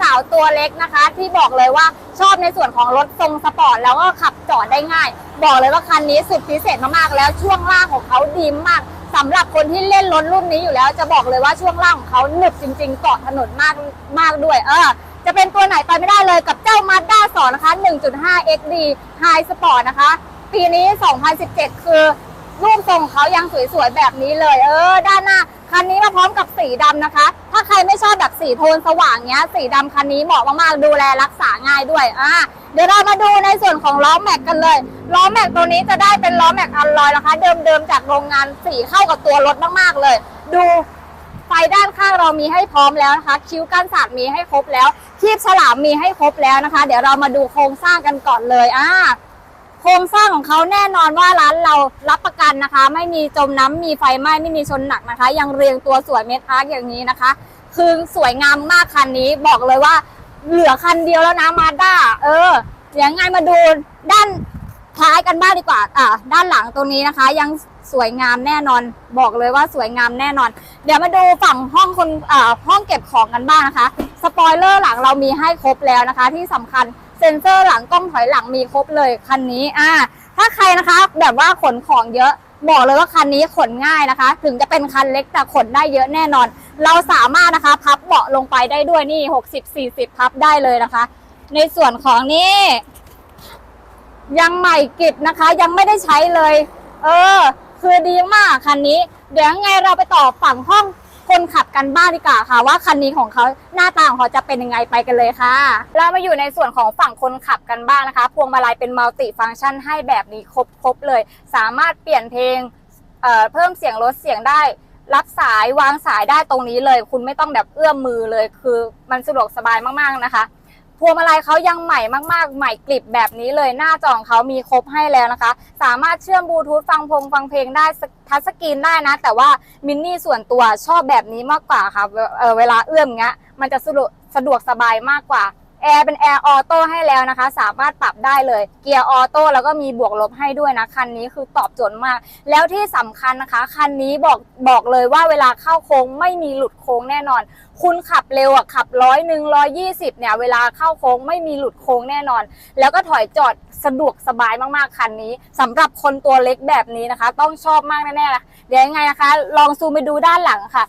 สาวๆตัวเล็กนะคะ ที่บอกเลยว่าชอบในส่วนของรถทรงสปอร์ตแล้วก็ขับจอดได้ง่าย บอกเลยว่าคันนี้สุดพิเศษมากๆแล้วช่วงล่างของเขาดีมากสำหรับคนที่เล่นรถรุ่นนี้อยู่แล้ว จะบอกเลยว่าช่วงล่างของเขาหนึบจริงๆเกาะถนนมากมากด้วย เออ จะเป็นตัวไหนไปไม่ได้เลยกับเจ้า Mazda 2นะคะ 1.5 XD High Sport นะคะ ปีนี้ 2017 คือรูปทรงเขายังสวยๆแบบนี้เลย เออ ด้านหน้า คันนี้มาพร้อมกับสีดำนะคะ ถ้าใครไม่ชอบแบบสีโทนสว่างเนี้ย สีดำคันนี้เหมาะมากๆ ดูแลรักษาง่ายด้วย อ่า เดี๋ยวเรามาดูในส่วนของล้อแม็กกันเลย ล้อแม็กตัวนี้จะได้เป็นล้อแม็กอัลลอยนะคะ เดิมๆจากโรงงานสีเข้ากับตัวรถมากๆเลย ดูไฟด้านข้างเรามีให้พร้อมแล้วนะคะ คิ้วกันสาดมีให้ครบแล้วคีบฉลามมีให้ครบแล้วนะคะ เดี๋ยวเรามาดูโครงสร้างกันก่อนเลย อ่า โครงสร้างของเขาแน่นอนว่าร้านเรารับประกันนะคะ ไม่มีจมน้ำมีไฟไหม้ไม่มีชนหนักนะคะ ยังเรียงตัวสวยเมทักอย่างนี้นะคะ คือสวยงามมากคันนี้บอกเลยว่าเหลือคันเดียวแล้วนะมาด้าเออเดี๋ยวไงมาดูด้านท้ายกันบ้างดีกว่า อ่า ด้านหลังตรงนี้นะคะ ยังสวยงามแน่นอน บอกเลยว่าสวยงามแน่นอน เดี๋ยวมาดูฝั่งห้องคนอ่าห้องเก็บของกันบ้างนะคะ สปอยเลอร์หลังเรามีให้ครบแล้วนะคะ ที่สำคัญ เซ็นเซอร์หลังกล้องถอยหลังมีครบเลยคันนี้อ่าถ้าใครนะคะ แบบว่าขนของเยอะบอกเลยว่าคันนี้ขนง่ายนะคะ ถึงจะเป็นคันเล็กแต่ขนได้เยอะแน่นอน เราสามารถนะคะ พับเบาะลงไปได้ด้วยนี่60 40พับได้เลยนะคะ ในส่วนของนี่ยังใหม่กิบนะคะ ยังไม่ได้ใช้เลย เออ คือดีมากคันนี้ เดี๋ยวไงเราไปต่อฝั่งห้อง คนขับกันบ้างดีกว่าค่ะ ว่าคันนี้ของเขาหน้าตาของเขาจะเป็นยังไงไปกันเลยค่ะ เรามาอยู่ในส่วนของฝั่งคนขับกันบ้างนะคะ พวงมาลัยเป็นมัลติฟังก์ชันให้แบบนี้ครบครบเลย สามารถเปลี่ยนเพลงเเพิ่มเสียงลดเสียงได้ รับสายวางสายได้ตรงนี้เลย คุณไม่ต้องแบบเอื้อมมือเลย คือมันสะดวกสบายมากๆนะคะ พวงมาลัยเขายังใหม่มากๆ ใหม่กลิบแบบนี้เลยหน้าจอของเขามีครบให้แล้วนะคะ สามารถเชื่อมบลูทูธฟังพงฟังเพลงได้ทัชสกรีนได้นะ แต่ว่ามินนี่ส่วนตัวชอบแบบนี้มากกว่าค่ะเวเอ่อเวลาเอื้อมเงี้ยมันจะสะดวกสะดวกสบายมากกว่า แอร์เป็นแอร์ออโต้ให้แล้วนะคะ สามารถปรับได้เลย เกียร์ออโต้แล้วก็มีบวกลบให้ด้วยนะ คันนี้คือตอบโจทย์มาก แล้วที่สำคัญนะคะ คันนี้บอกบอกเลยว่าเวลาเข้าโค้งไม่มีหลุดโค้งแน่นอน คุณขับเร็วอะขับร้อยหนึ่งร้อยยี่สิบเนี่ย เวลาเข้าโค้งไม่มีหลุดโค้งแน่นอน แล้วก็ถอยจอดสะดวกสบายมากๆคันนี้สำหรับคนตัวเล็กแบบนี้นะคะ ต้องชอบมากแน่ๆนะเดี๋ยวยังไงนะคะ ลองซูมไปดูด้านหลังค่ะ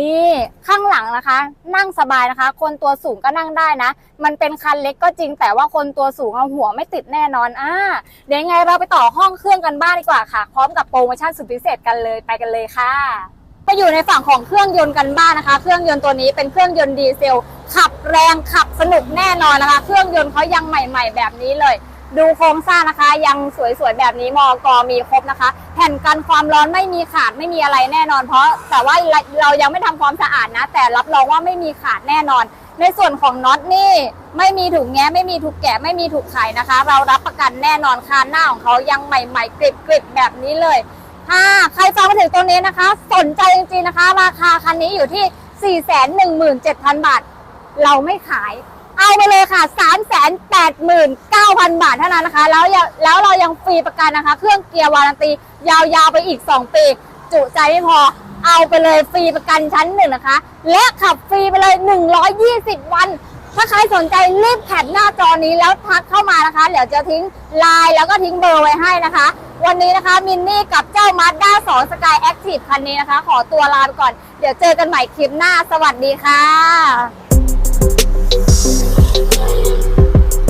นี่ข้างหลังนะคะ นั่งสบายนะคะ คนตัวสูงก็นั่งได้นะ มันเป็นคันเล็กก็จริงแต่ว่าคนตัวสูงเอาหัวไม่ติดแน่นอนอ่าเดี๋ยวยังไงเราไปต่อห้องเครื่องกันบ้างดีกว่าค่ะ พร้อมกับโปรโมชั่นสุดพิเศษกันเลยไปกันเลยค่ะไปอยู่ในฝั่งของเครื่องยนต์กันบ้างนะคะ เครื่องยนต์ตัวนี้เป็นเครื่องยนต์ดีเซลขับแรงขับสนุกแน่นอนนะคะ เครื่องยนต์เขายังใหม่ ๆ แบบนี้เลย ดูโครงสร้างนะคะ ยังสวยๆแบบนี้มอกอมีครบนะคะ แผ่นกันความร้อนไม่มีขาดไม่มีอะไรแน่นอน เพราะแต่ว่าเรายังไม่ทำความสะอาดนะ แต่รับรองว่าไม่มีขาดแน่นอน ในส่วนของน็อตนี่ไม่มีถูกแง้ไม่มีถูกแกะไม่มีถูกไขนะคะ เรารับประกันแน่นอนคานหน้าของเขายังใหม่ๆกริบๆแบบนี้เลยถ้าใครฟังมาถึงตรงนี้นะคะ สนใจจริงๆนะคะ ราคาคันนี้อยู่ที่ 417,000 บาท เราไม่ขาย เอาไปเลยค่ะ 3 8 9 0 0 0บาทเท่านั้นนะคะ แล้วแล้วเรายังฟรีประกันนะคะ เครื่องเกียร์วารันตี ยาวๆ ไปอีก 2 ปี จุใจไม่พอเอาไปเลยฟรีประกันชั้นหนึ่งนะคะ และขับฟรีไปเลย 120 วัน ถ้าใครสนใจรีบแคปหน้าจอนี้แล้วทักเข้ามานะคะ เดี๋ยวจะทิ้งไลน์แล้วก็ทิ้งเบอร์ไว้ให้นะคะ วันนี้นะคะมินนี่กับเจ้า Mazda 2 Sky Active คันนี้นะคะ ขอตัวลาไปก่อน เดี๋ยวเจอกันใหม่คลิปหน้า สวัสดีค่ะ